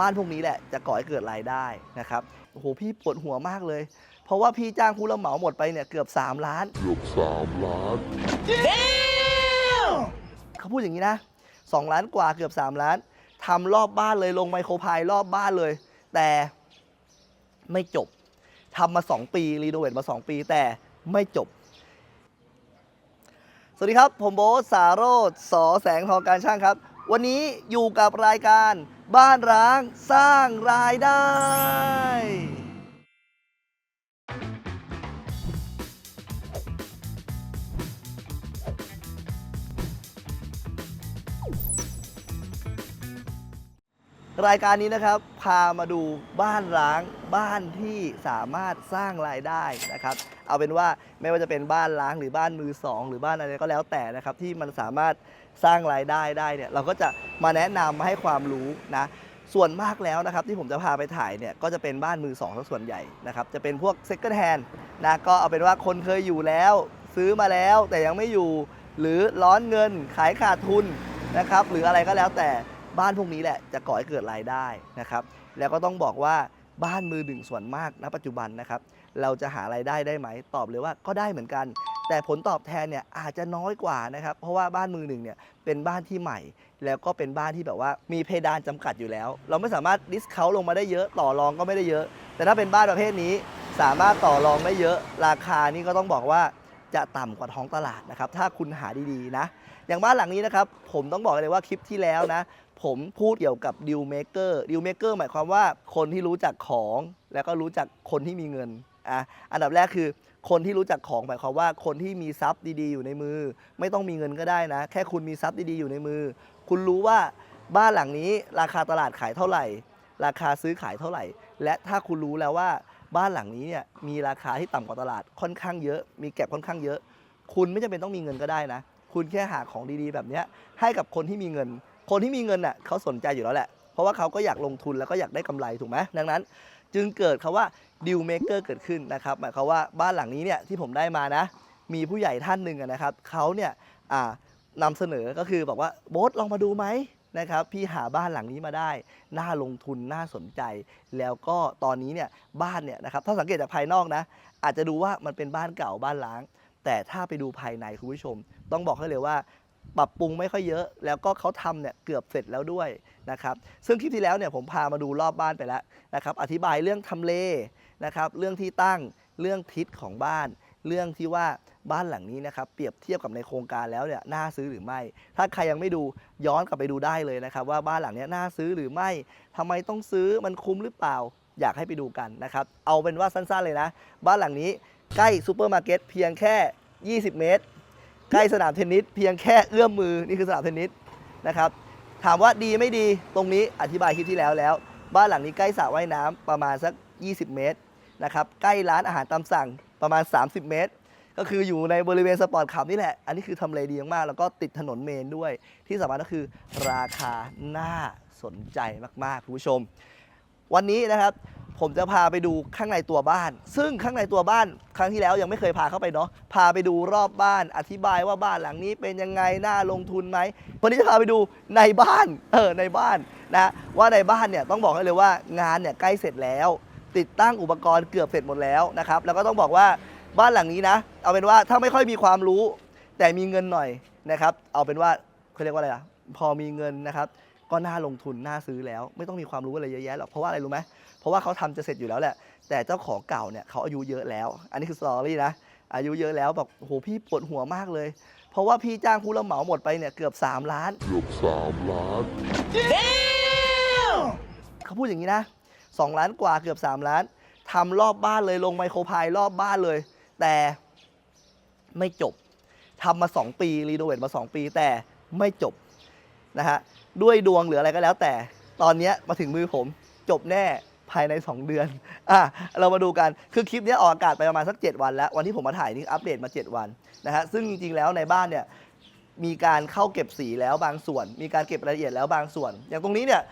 บ้านพวกนี้แหละจะก่อให้เกิดรายได้นะครับโอ้โหพี่ปวดหัวมากเลย เพราะว่าพี่จ้างผู้รับเหมาหมดไปเนี่ยเกือบ 3 ล้าน เกือบสามล้าน เขาพูดอย่างนี้นะ 2 ล้านกว่าเกือบ 3 ล้านทำรอบบ้านเลยลงไมโครพายรอบบ้านเลย แต่ไม่จบทำมา 2 ปีรีโนเวทมา 2 ปีแต่ไม่จบ สวัสดีครับ ผมโบทสารโรธสอแสงทองการช่างครับ วันนี้อยู่กับรายการ บ้านร้างสร้างรายได้ รายการนี้นะครับ พามาดูบ้านร้างบ้านที่สามารถสร้างรายได้นะครับ เอาเป็นว่าไม่ว่าจะเป็นบ้านร้างหรือบ้านมือสองหรือบ้านอะไรก็แล้วแต่นะครับ ที่มันสามารถ สร้างรายได้ได้เนี่ยเราก็จะมาแนะนำมาให้ความรู้นะส่วนมากแล้วนะครับที่ผมจะพาไปถ่ายเนี่ยก็จะเป็นบ้านมือสองส่วนใหญ่นะครับจะเป็นพวก second hand นะก็เอาเป็นว่าคนเคยอยู่แล้ว ซื้อมาแล้วแต่ยังไม่อยู่ หรือร้อนเงินขายขาดทุนนะครับหรืออะไรก็แล้วแต่บ้านพวกนี้แหละจะก่อให้เกิดรายได้นะครับแล้วก็ต้องบอกว่าบ้านมือหนึ่งส่วนมากณปัจจุบันนะครับเราจะหารายได้ได้ไหมตอบเลยว่าก็ได้เหมือนกัน แต่ผลตอบแทนเนี่ยอาจจะน้อยกว่านะครับ เพราะว่าบ้านมือหนึ่งเนี่ยเป็นบ้านที่ใหม่ แล้วก็เป็นบ้านที่แบบว่ามีเพดานจำกัดอยู่แล้ว เราไม่สามารถดิสเคาลงมาได้เยอะต่อรองก็ไม่ได้เยอะ แต่ถ้าเป็นบ้านประเภทนี้สามารถต่อรองได้เยอะ ราคานี่ก็ต้องบอกว่าจะต่ำกว่าท้องตลาดนะครับ ถ้าคุณหาดีๆนะ อย่างบ้านหลังนี้นะครับ ผมต้องบอกเลยว่าคลิปที่แล้วนะ ผมพูดเกี่ยวกับดิวเมเกอร์ดิวเมเกอร์หมายความว่าคนที่รู้จักของ แล้วก็รู้จักคนที่มีเงินอะอันดับแรกคือ คนที่รู้จักของหมายความว่าคนที่มีทรัพย์ดีๆ อยู่ในมือ ไม่ต้องมีเงินก็ได้นะ แค่คุณมีทรัพย์ดีๆ อยู่ในมือ คุณรู้ว่าบ้านหลังนี้ราคาตลาดขายเท่าไหร่ ราคาซื้อขายเท่าไหร่ และถ้าคุณรู้แล้วว่าบ้านหลังนี้เนี่ยมีราคาที่ต่ำกว่าตลาดค่อนข้างเยอะ มีแก็บค่อนข้างเยอะ คุณไม่จำเป็นต้องมีเงินก็ได้นะ คุณแค่หาของดีๆ แบบนี้ให้กับคนที่มีเงิน คนที่มีเงินน่ะเขาสนใจอยู่แล้วแหละ เพราะว่าเขาก็อยากลงทุนแล้วก็อยากได้กำไรถูกไหมดังนั้น จึงเกิดคาว่าดิวเมเกอร์เกิดขึ้นนะครับหมายความว่าบ้านหลังนี้เนี่ยที่ผมได้มานะ มีผู้ใหญ่ท่านหนึ่งนะครับเขาเนี่ยนำเสนอก็คือบอกว่าโบ๊ทลองมาดูไหมนะครับพี่หาบ้านหลังนี้มาได้ น่าลงทุนน่าสนใจ แล้วก็ตอนนี้เนี่ยบ้านเนี่ยนะครับถ้าสังเกตจากภายนอกนะ อาจจะดูว่ามันเป็นบ้านเก่าบ้านล้าง แต่ถ้าไปดูภายในคุณผู้ชม ต้องบอกให้เลยว่า ปรับปรุงไม่ค่อยเยอะ แล้วก็เขาทำเนี่ยเกือบเสร็จแล้วด้วยนะครับซึ่งคลิปที่แล้วเนี่ยผมพามาดูรอบบ้านไปแล้วนะครับอธิบายเรื่องทำเลนะครับเรื่องที่ตั้งเรื่องทิศของบ้าน เรื่องที่ว่าบ้านหลังนี้นะครับเปรียบเทียบกับในโครงการแล้วเนี่ยน่าซื้อหรือไม่ ถ้าใครยังไม่ดูย้อนกลับไปดูได้เลยนะครับว่าบ้านหลังนี้น่าซื้อหรือไม่ทำไมต้องซื้อมันคุ้มหรือเปล่า อยากให้ไปดูกันนะครับเอาเป็นว่าสั้นๆเลยนะ บ้านหลังนี้ใกล้ซูเปอร์มาร์เก็ตเพียงแค่ 20 เมตร ใกล้สนามเทนนิสเพียงแค่เอื้อมมือนี่คือสนามเทนนิสนะครับถามว่าดีไม่ดีตรงนี้อธิบายคลิปที่แล้วแล้ว บ้านหลังนี้ใกล้สระว่ายน้ำประมาณสัก 20 เมตรนะครับใกล้ร้านอาหารตามสั่งประมาณ 30 เมตร ก็คืออยู่ในบริเวณสปอร์ตคลับนี่แหละ อันนี้คือทำเลดีมาก แล้วก็ติดถนนเมนด้วย ที่สำคัญก็คือราคาน่าสนใจมากๆคุณผู้ชม วันนี้นะครับ ผมจะพาไปดูข้างในตัวบ้าน ซึ่งข้างในตัวบ้านครั้งที่แล้วยังไม่เคยพาเข้าไปเนาะพาไปดูรอบบ้านอธิบายว่าบ้านหลังนี้เป็นยังไงน่าลงทุนไหมวันนี้จะพาไปดูในบ้านเออในบ้านนะว่าในบ้านเนี่ยต้องบอกให้เลยว่างานเนี่ยใกล้เสร็จแล้ว ติดตั้งอุปกรณ์เกือบเสร็จหมดแล้วนะครับแล้วก็ต้องบอกว่าบ้านหลังนี้นะ เอาเป็นว่าถ้าไม่ค่อยมีความรู้ แต่มีเงินหน่อยนะครับ เอาเป็นว่าเขาเรียกว่าอะไรอะพอมีเงินนะครับ ก็น่าลงทุนน่าซื้อแล้ว ไม่ต้องมีความรู้อะไรเยอะแยะหรอกเพราะว่าอะไรรู้ไหม เพราะว่าเขาทำจะเสร็จอยู่แล้วแหละ แต่เจ้าของเก่าเนี่ยเขาอายุเยอะแล้ว อันนี้คือสตอรี่นะ อายุเยอะแล้วบอกโอ้โหพี่ปวดหัวมากเลย เพราะว่าพี่จ้างผู้รับเหมาหมดไปเนี่ยเกือบ 3 ล้าน เกือบสามล้าน เขาพูดอย่างนี้นะ 2 ล้านกว่าเกือบ 3 ล้านทำรอบบ้านเลยลงไมโครพายรอบบ้านเลย แต่ไม่จบทำมา 2 ปีรีโนเวทมา 2 ปีแต่ไม่จบนะฮะด้วยดวงหรืออะไรก็แล้วแต่ตอนเนี้ยมาถึงมือผมจบแน่ ภายใน 2 เดือนอะเรามาดูกัน คือคลิปนี้ออกอากาศไปประมาณสัก 7 วันแล้ว วันที่ผมมาถ่ายนี่อัปเดตมา 7 วันนะฮะ ซึ่งจริงๆแล้วในบ้านเนี่ยมีการเข้าเก็บสีแล้วบางส่วน มีการเก็บรายละเอียดแล้วบางส่วน อย่างตรงนี้เนี่ย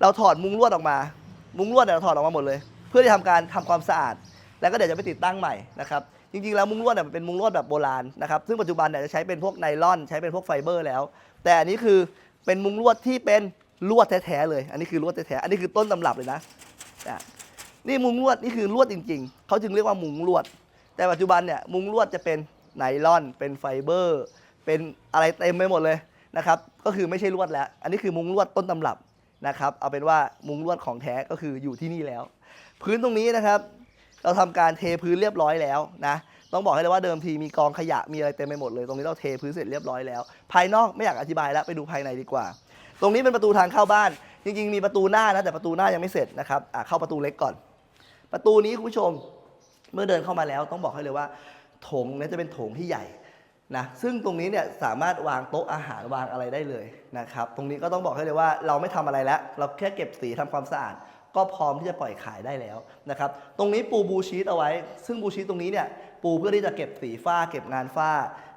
เราถอดมุ้งลวดออกมา มุ้งลวดเนี่ยเราถอดออกมาหมดเลย เพื่อที่ทำการทำความสะอาด แล้วก็เดี๋ยวจะไปติดตั้งใหม่นะครับ จริงๆแล้วมุ้งลวดเนี่ยมันเป็นมุ้งลวดแบบโบราณนะครับ ซึ่งปัจจุบันเนี่ยจะใช้เป็นพวกไนลอน ใช้เป็นพวกไฟเบอร์แล้ว แต่อันนี้คือเป็นมุ้งลวดที่เป็นลวดแท้ๆเลย อันนี้คือลวดแท้ๆ อันนี้คือต้นตำรับเลยนะ อะนี่มุงลวดนี่คือลวดจริง ๆ เขาจึงเรียกว่ามุงลวด แต่ปัจจุบันเนี่ยมุงลวดจะเป็นไนลอน เป็นไฟเบอร์ เป็นอะไรเต็มไปหมดเลยนะครับ ก็คือไม่ใช่ลวดแล้ว อันนี้คือมุงลวดต้นตำรับนะครับ เอาเป็นว่ามุงลวดของแท้ก็คืออยู่ที่นี่แล้ว พื้นตรงนี้นะครับ เราทำการเทพื้นเรียบร้อยแล้วนะ ต้องบอกให้เลยว่าเดิมทีมีกองขยะมีอะไรเต็มไปหมดเลย ตรงนี้เราเทพื้นเสร็จเรียบร้อยแล้ว ภายนอกไม่อยากอธิบายแล้วไปดูภายในดีกว่า ตรงนี้เป็นประตูทางเข้าบ้าน จริงๆ มีประตูหน้านะแต่ประตูหน้ายังไม่เสร็จนะครับอะเข้าประตูเล็กก่อน ประตูนี้คุณผู้ชมเมื่อเดินเข้ามาแล้วต้องบอกให้เลยว่าโถงนี้จะเป็นโถงที่ใหญ่นะซึ่งตรงนี้เนี่ยสามารถวางโต๊ะอาหารวางอะไรได้เลยนะครับตรงนี้ก็ต้องบอกให้เลยว่าเราไม่ทำอะไรแล้ว เราแค่เก็บสีทำความสะอาด ก็พร้อมที่จะปล่อยขายได้แล้วนะครับตรงนี้ปูบูชีตเอาไว้ ซึ่งบูชีตตรงนี้เนี่ยปูเพื่อที่จะเก็บสีฝ้า เก็บงานฝ้า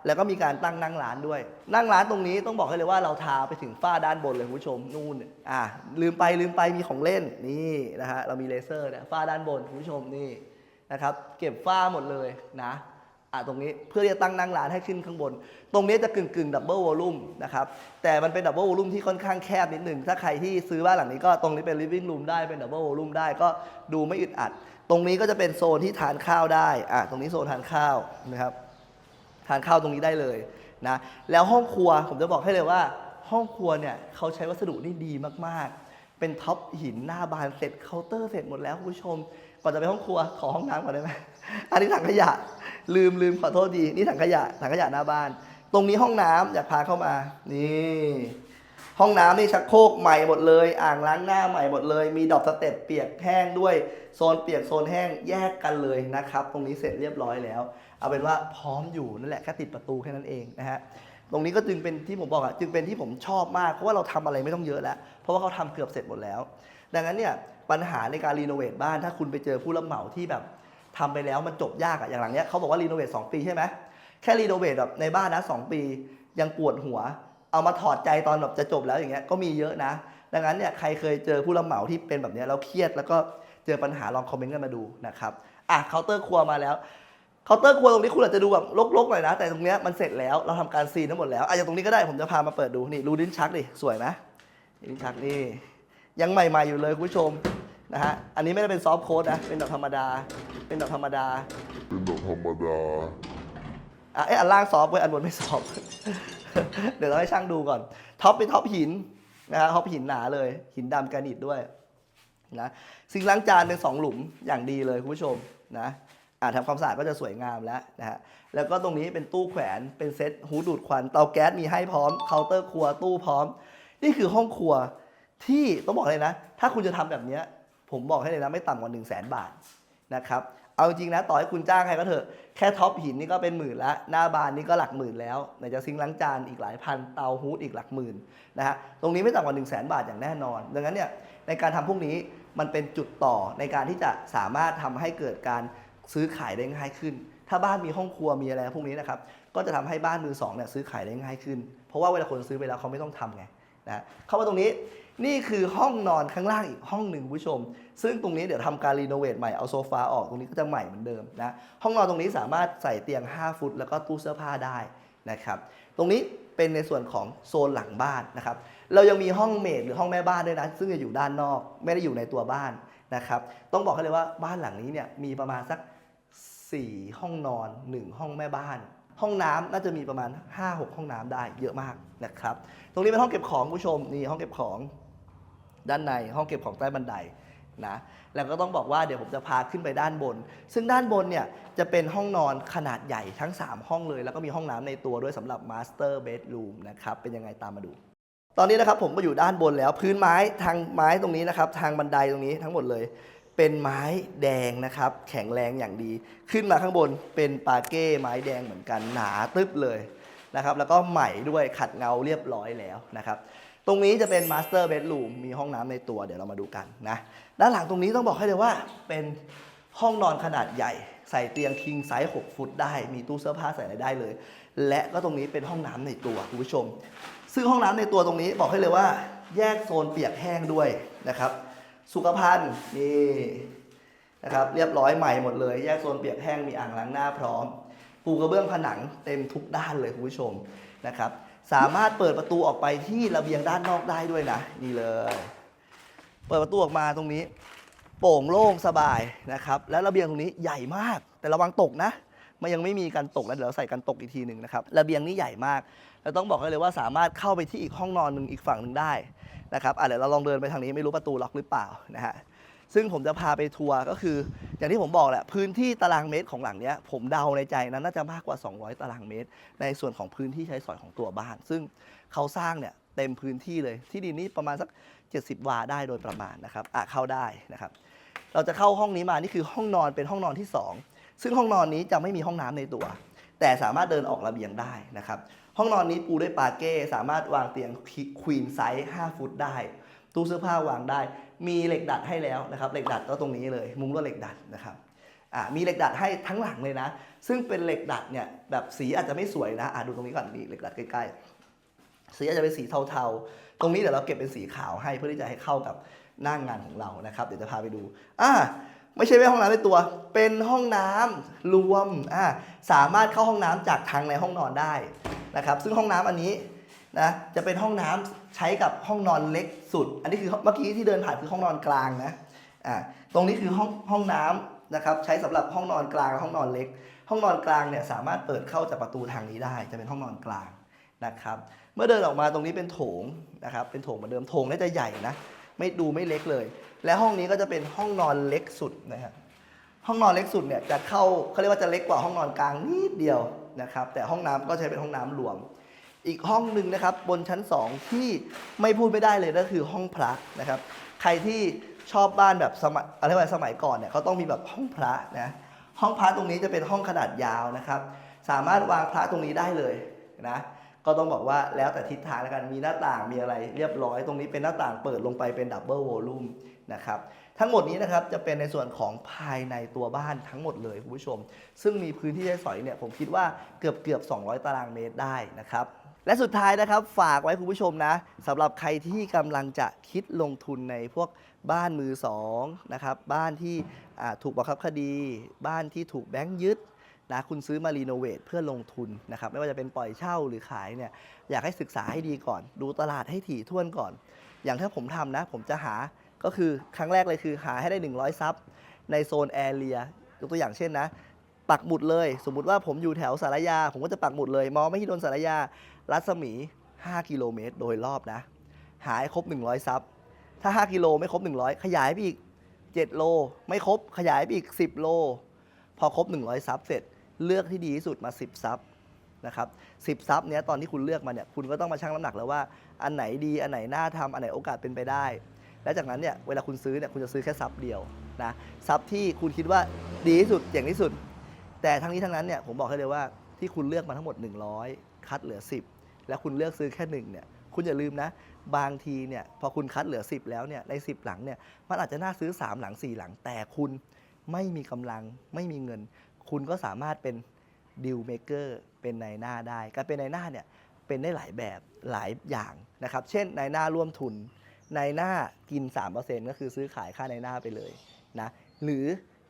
แล้วก็มีการตั้งนั่งร้านด้วย นั่งร้านตรงนี้ต้องบอกให้เลยว่าเราทาไปถึงฝ้าด้านบนเลยคุณผู้ชมนู่นอ่าลืมไปลืมไปมีของเล่นนี่นะฮะเรามีเลเซอร์นี่ยฝ้าด้านบนคุณผู้ชมนี่นะครับเก็บฝ้าหมดเลยนะอ่าตรงนี้เพื่อที่จะตั้งนั่งร้านให้ขึ้นข้างบน ตรงนี้จะกึ่งกึ่งดับเบิลวอลลุ่มนะครับแต่มันเป็นดับเบิลวอลลุ่มที่ค่อนข้างแคบนิดหนึ่งถ้าใครที่ซื้อบ้านหลังนี้ก็ตรงนี้เป็นลิฟ i ิ g งรูมได้เป็นดับเบิลวอลลุ่มได้ก็ดูไม่อึดอัด ตรงนี้ก็จะเป็นโซนที่ทานข้าวได้อะตรงนี้โซนทานข้าวนะครับ ทานข้าวตรงนี้ได้เลยนะแล้วห้องครัวผมจะบอกให้เลยว่า ห้องครัวเนี่ยเขาใช้วัสดุนี่ดีมากๆ เป็นท็อปหินหน้าบานเสร็จเคาน์เตอร์เสร็จหมดแล้วคุณผู้ชม ก่อนจะไปห้องครัวขอห้องน้ำก่อนได้ไหมอันนี้ถังขยะลืมลืมขอโทษดีนี่ถังขยะถังขยะหน้าบ้าน ตรงนี้ห้องน้ำอยากพาเข้ามานี่ห้องน้ำนี่ชักโครกใหม่หมดเลย อ่างล้างหน้าใหม่หมดเลย มีดอกสเต็ปเปียกแห้งด้วย โซนเปียกโซนแห้งแยกกันเลยนะครับ ตรงนี้เสร็จเรียบร้อยแล้ว เอาเป็นว่าพร้อมอยู่นั่นแหละแค่ติดประตูแค่นั้นเองนะฮะตรงนี้ก็จึงเป็นที่ผมบอกอะจึงเป็นที่ผมชอบมากเพราะว่าเราทำอะไรไม่ต้องเยอะแล้ว เพราะว่าเขาทำเกือบเสร็จหมดแล้ว ดังนั้นเนี่ยปัญหาในการรีโนเวทบ้านถ้าคุณไปเจอผู้รับเหมาที่แบบทำไปแล้วมันจบยากอะอย่างหลังเนี้ยเขาบอกว่ารีโนเวท2ปีใช่ไหมแค่รีโนเวทแบบในบ้านนะสองปี ยังปวดหัว เอามาถอดใจตอนแบบจะจบแล้วอย่างเงี้ยก็มีเยอะนะ ดังนั้นเนี่ยใครเคยเจอผู้รับเหมาที่เป็นแบบเนี้ยแล้วเครียดแล้วก็เจอปัญหาลองคอมเมนต์กันมาดูนะครับอะเคาน์เตอร์ครัวมาแล้ว เคาน์เตอร์ครัวตรงนี้คุณอาจจะดูแบบรกๆหน่อยนะ แต่ตรงเนี้ยมันเสร็จแล้วเราทำการซีนทั้งหมดแล้วอะอย่างตรงนี้ก็ได้ผมจะพามาเปิดดูนี่รูดิ้นชักดิสวยไหมดิ้นชักนี่ยังใหม่ๆอยู่เลยคุณผู้ชมนะฮะอันนี้ไม่ได้เป็นซอฟต์โค้ดนะเป็นแบบธรรมดา เป็นแบบธรรมดาเป็นแบบธรรมดาอะเอ้ยอันล่างซอฟต์เว้ยอันบนไม่ซอฟต์เดี๋ยวเราให้ช่างดูก่อนท็อปเป็นท็อปหินนะฮะท็อปหินหนาเลย หินดำแกรนิตด้วยนะซิงค์ล้างจานเป็นสองหลุมอย่างดีเลยคุณผู้ชมนะ อ่าทำความสะอาดก็จะสวยงามแล้วนะฮะ แล้วก็ตรงนี้เป็นตู้แขวน เป็นเซ็ตหูดูดควัน เตาแก๊สมีให้พร้อม เคาน์เตอร์ครัว ตู้พร้อม นี่คือห้องครัวที่ต้องบอกเลยนะ ถ้าคุณจะทำแบบนี้ ผมบอกให้เลยนะไม่ต่ำกว่า1 0 0 0 0แสนบาทนะครับ เอาจริงนะต่อให้คุณจ้างใครก็เถอะ แค่ท็อปหินนี่ก็เป็นหมื่นละ หน้าบานนี่ก็หลักหมื่นแล้วไหนจะซิงล้างจานอีกหลายพัน เตาฮูดอีกหลักหมื่นนะฮะ ตรงนี้ไม่ต่ำกว่า1 0 0 0 0แสนบาทอย่างแน่นอน ดังนั้นเนี่ยในการทำพวกนี้มันเป็นจุดต่อในการที่จะสามารถทำให้เกิดการ ซื้อขายได้ง่ายขึ้น ถ้าบ้านมีห้องครัวมีอะไรพวกนี้นะครับก็จะทำให้บ้านมือสองเนี่ยซื้อขายได้ง่ายขึ้น เพราะว่าเวลาคนซื้อไปแล้วเขาไม่ต้องทำไงนะเข้ามาตรงนี้นี่คือห้องนอนข้างล่างอีกห้องหนึ่งคุณผู้ชม ซึ่งตรงนี้เดี๋ยวทำการรีโนเวทใหม่เอาโซฟาออกตรงนี้ก็จะใหม่เหมือนเดิมนะห้องนอนตรงนี้สามารถใส่เตียง 5 ฟุต แล้วก็ตู้เสื้อผ้าได้นะครับตรงนี้เป็นในส่วนของโซนหลังบ้านนะครับเรายังมีห้องเมดหรือห้องแม่บ้านด้วยนะซึ่งจะอยู่ด้านนอก ไม่ได้อยู่ในตัวบ้านนะครับต้องบอกให้เลยว่าบ้านหลังนี้เนี่ยมีประมาณสัก 4 ห้องนอน 1 ห้องแม่บ้าน ห้องน้ำน่าจะมีประมาณ 5-6 ห้องน้ำได้เยอะมากนะครับ ตรงนี้เป็นห้องเก็บของคุณผู้ชมนี่ห้องเก็บของด้านในห้องเก็บของใต้บันไดนะแล้วก็ต้องบอกว่าเดี๋ยวผมจะพาขึ้นไปด้านบน ซึ่งด้านบนเนี่ยจะเป็นห้องนอนขนาดใหญ่ทั้ง 3 ห้องเลย แล้วก็มีห้องน้ำในตัวด้วยสำหรับมาสเตอร์เบดรูมนะครับ เป็นยังไงตามมาดู ตอนนี้นะครับผมก็อยู่ด้านบนแล้วพื้นไม้ทางไม้ตรงนี้นะครับ ทางบันไดตรงนี้ทั้งหมดเลย เป็นไม้แดงนะครับ แข็งแรงอย่างดี ขึ้นมาข้างบนเป็นปาเก้ไม้แดงเหมือนกันหนาตึ๊บเลยนะครับ แล้วก็ใหม่ด้วยขัดเงาเรียบร้อยแล้วนะครับ ตรงนี้จะเป็นมาสเตอร์เบดรูมมีห้องน้ำในตัวเดี๋ยวเรามาดูกันนะ ด้านหลังตรงนี้ต้องบอกให้เลยว่าเป็นห้องนอนขนาดใหญ่ใส่เตียงคิงไซส์ 6 ฟุตได้ มีตู้เสื้อผ้าใส่อะไรได้เลย และก็ตรงนี้เป็นห้องน้ำในตัวคุณผู้ชม ซึ่งห้องน้ำในตัวตรงนี้บอกให้เลยว่า แยกโซนเปียกแห้งด้วยนะครับ สุขภัณฑ์นี่นะครับเรียบร้อยใหม่หมดเลย แยกโซนเปียกแห้งมีอ่างล้างหน้าพร้อมปูกระเบื้องผนังเต็มทุกด้านเลยคุณผู้ชมนะครับสามารถเปิดประตูออกไปที่ระเบียงด้านนอกได้ด้วยนะนี่เลย เปิดประตูออกมาตรงนี้ โปร่งโล่งสบายนะครับ แล้วระเบียงตรงนี้ใหญ่มากแต่ระวังตกนะ มันยังไม่มีการตกนะเดี๋ยวเราใส่กันตกอีกทีหนึ่งนะครับระเบียงนี้ใหญ่มากเราต้องบอกให้เลยว่าสามารถเข้าไปที่อีกห้องนอนหนึ่งอีกฝั่งหนึ่งได้นะครับอะเดี๋ยวเราลองเดินไปทางนี้ไม่รู้ประตูล็อกหรือเปล่านะฮะซึ่งผมจะพาไปทัวร์ก็คือ อย่างที่ผมบอกแหละพื้นที่ตารางเมตรของหลังเนี้ยผมเดาในใจนะน่าจะมากกว่า 200 ตารางเมตร ในส่วนของพื้นที่ใช้สอยของตัวบ้าน ซึ่งเขาสร้างเนี่ยเต็มพื้นที่เลย ที่ดินนี้ประมาณสัก 70 วาได้โดยประมาณนะครับอะเข้าได้นะครับ เราจะเข้าห้องนี้มานี่คือห้องนอนเป็นห้องนอนที่ 2 ซึ่งห้องนอนนี้จะไม่มีห้องน้ำในตัว แต่สามารถเดินออกระเบียงได้นะครับ ห้องนอนนี้ปูด้วยปาเก้สามารถวางเตียงควีนไซส์5ฟุตได้ ตู้เสื้อผ้าวางได้ มีเหล็กดัดให้แล้วนะครับเหล็กดัดก็ตรงนี้เลย มุ้งลวดเหล็กดัดนะครับมีเหล็กดัดให้ทั้งหลังเลยนะ ซึ่งเป็นเหล็กดัดเนี่ยแบบสีอาจจะไม่สวยนะอ่าดูตรงนี้ก่อนนี่เหล็กดัดใกล้ๆสีอาจจะเป็นสีเทาๆ ตรงนี้เดี๋ยวเราเก็บเป็นสีขาวให้เพื่อที่จะให้เข้ากับหน้างงานของเรานะครับ เดี๋ยวจะพาไปดูอ่า ไม่ใช่แค่ห้องน้ำในตัว เป็นห้องน้ำรวมอ่าสามารถเข้าห้องน้ำจากทางในห้องนอนได้นะครับ ซึ่งห้องน้ำอันนี้นะจะเป็นห้องน้ำใช้กับห้องนอนเล็กสุด อันนี้คือเมื่อกี้ที่เดินผ่านคือห้องนอนกลางนะอ่าตรงนี้คือห้องห้องน้ำนะครับใช้สำหรับห้องนอนกลางและห้องนอนเล็ก ห้องนอนกลางเนี่ยสามารถเปิดเข้าจากประตูทางนี้ได้ จะเป็นห้องนอนกลางนะครับ เมื่อเดินออกมาตรงนี้เป็นโถงนะครับเป็นโถงเหมือนเดิมโถงน่าจะใหญ่นะไม่ดูไม่เล็กเลย และห้องนี้ก็จะเป็นห้องนอนเล็กสุดนะครับห้องนอนเล็กสุดเนี่ยจะเข้าเขาเรียกว่าจะเล็กกว่าห้องนอนกลางนิดเดียวนะครับ แต่ห้องน้ำก็ใช้เป็นห้องน้ำรวม อีกห้องหนึ่งนะครับ บนชั้น 2 ที่ไม่พูดไม่ได้เลยก็คือห้องพระนะครับ ใครที่ชอบบ้านแบบสมัยอะไรว่าสมัยก่อนเนี่ยเขาต้องมีแบบห้องพระนะห้องพระตรงนี้จะเป็นห้องขนาดยาวนะครับ สามารถวางพระตรงนี้ได้เลยนะก็ต้องบอกว่าแล้วแต่ทิศทางแล้วกันมีหน้าต่างมีอะไรเรียบร้อย ตรงนี้เป็นหน้าต่างเปิดลงไปเป็นดับเบิลวอลลุ่ม นะครับทั้งหมดนี้นะครับจะเป็นในส่วนของภายในตัวบ้านทั้งหมดเลยคุณผู้ชม ซึ่งมีพื้นที่ใช้สอยเนี่ยผมคิดว่าเกือบเกือบ 200 ตารางเมตรได้นะครับและสุดท้ายนะครับฝากไว้คุณผู้ชมนะสำหรับใครที่กำลังจะคิดลงทุนในพวกบ้านมือสองนะครับบ้านที่ถูกบังคับคดี บ้านที่ถูกแบงค์ยึดนะคุณซื้อมารีโนเวทเพื่อลงทุนนะครับไม่ว่าจะเป็นปล่อยเช่าหรือขายเนี่ยอยากให้ศึกษาให้ดีก่อน ดูตลาดให้ถี่ถ้วนก่อน อย่างถ้าผมทำนะ ผมจะหา ก็คือครั้งแรกเลยคือหาให้ได้ 100 ซับในโซนแอเรียยกตัวอย่างเช่นนะ ปักหมุดเลย สมมุติว่าผมอยู่แถวสารยา ผมก็จะปักหมุดเลย มองไม่ที่โดนสารยา รัศมี 5 กิโลเมตร โดยรอบนะ หาให้ครบ 100 ซับ ถ้า 5 กิโลไม่ครบ 100 ขยายไปอีก 7 โล ไม่ครบ ขยายไปอีก 10 โล พอครบ 100 ซับเสร็จ เลือกที่ดีที่สุดมา 10 ซับนะครับ10ซับเนี้ยตอนที่คุณเลือกมาเนี่ย คุณก็ต้องมาชั่งน้ำหนักแล้วว่า อันไหนดี อันไหนน่าทำอันไหนโอกาสเป็นไปได้ และจากนั้นเนี่ยเวลาคุณซื้อเนี่ยคุณจะซื้อแค่ซับเดียวนะซับที่คุณคิดว่าดีที่สุดเจ๋งที่สุด แต่ทั้งนี้ทั้งนั้นเนี่ยผมบอกให้เลยว่าที่คุณเลือกมาทั้งหมด 100 คัดเหลือ 10 แล้วคุณเลือกซื้อแค่หนึ่งเนี่ยคุณอย่าลืมนะ บางทีเนี่ยพอคุณคัดเหลือ 10 แล้วเนี่ยใน 10 หลังเนี่ยมันอาจจะน่าซื้อ 3 หลัง 4 หลัง แต่คุณไม่มีกำลังไม่มีเงิน คุณก็สามารถเป็นดิวเมเกอร์เป็นนายหน้าได้ การเป็นนายหน้าเนี่ยเป็นได้หลายแบบหลายอย่างนะครับ เช่นนายหน้าร่วมทุน นายหน้ากิน 3%ก็คือซื้อขายค่านายหน้าไปเลยนะ หรือ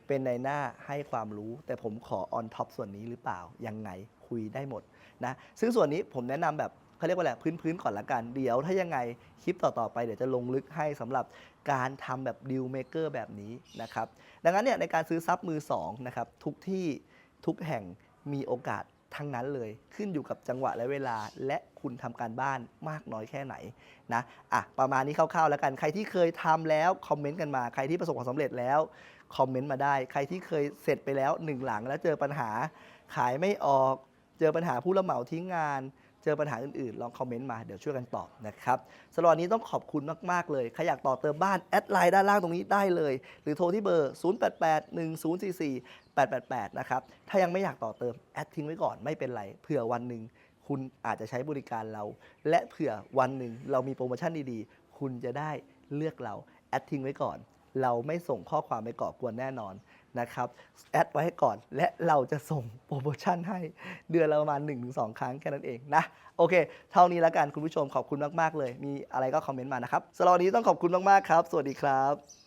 เป็นในหน้าให้ความรู้ แต่ผมขอออนท็อปส่วนนี้หรือเปล่า ยังไงคุยได้หมดนะซึ่งส่วนนี้ผมแนะนำแบบเขาเรียกว่าอะไรพื้นๆก่อนละกัน เดี๋ยวถ้ายังไงคลิปต่อๆไปเดี๋ยวจะลงลึกให้สำหรับการทำแบบดิวเมเกอร์แบบนี้นะครับ ดังนั้นเนี่ยในการซื้อซับมือ2นะครับทุกที่ทุกแห่งมีโอกาส ทั้งนั้นเลยขึ้นอยู่กับจังหวะและเวลา และคุณทำการบ้านมากน้อยแค่ไหนนะอะประมาณนี้คร่าวๆแล้วกันใครที่เคยทำแล้วคอมเมนต์กันมาใครที่ประสบความสำเร็จแล้วคอมเมนต์มาได้ ใครที่เคยเสร็จไปแล้วหนึ่งหลังแล้วเจอปัญหาขายไม่ออก เจอปัญหาผู้รับเหมาทิ้งงาน เจอปัญหาอื่นๆ ลองคอมเมนต์มาเดี๋ยวช่วยกันตอบนะครับสำหรับวันนี้ต้องขอบคุณมาก ๆ เลยใครอยากต่อเติมบ้าน แอดไลน์ด้านล่างตรงนี้ได้เลย หรือโทรที่เบอร์ 0881044888 นะครับ ถ้ายังไม่อยากต่อเติม แอดทิ้งไว้ก่อนไม่เป็นไรเผื่อวันหนึ่งคุณอาจจะใช้บริการเรา และเผื่อวันหนึ่งเรามีโปรโมชั่นดีๆ คุณจะได้เลือกเราแอดทิ้งไว้ก่อน เราไม่ส่งข้อความไปก่อกวนแน่นอน นะครับแอดไว้ให้ก่อน และเราจะส่งโปรโมชั่นให้เดือนละประมาณ 1-2 ครั้งแค่นั้นเองนะ โอเค เท่านี้แล้วกันคุณผู้ชมขอบคุณมาก ๆ เลย มีอะไรก็คอมเมนต์มานะครับสำหรับวันนี้ต้องขอบคุณมาก ๆ ครับ สวัสดีครับ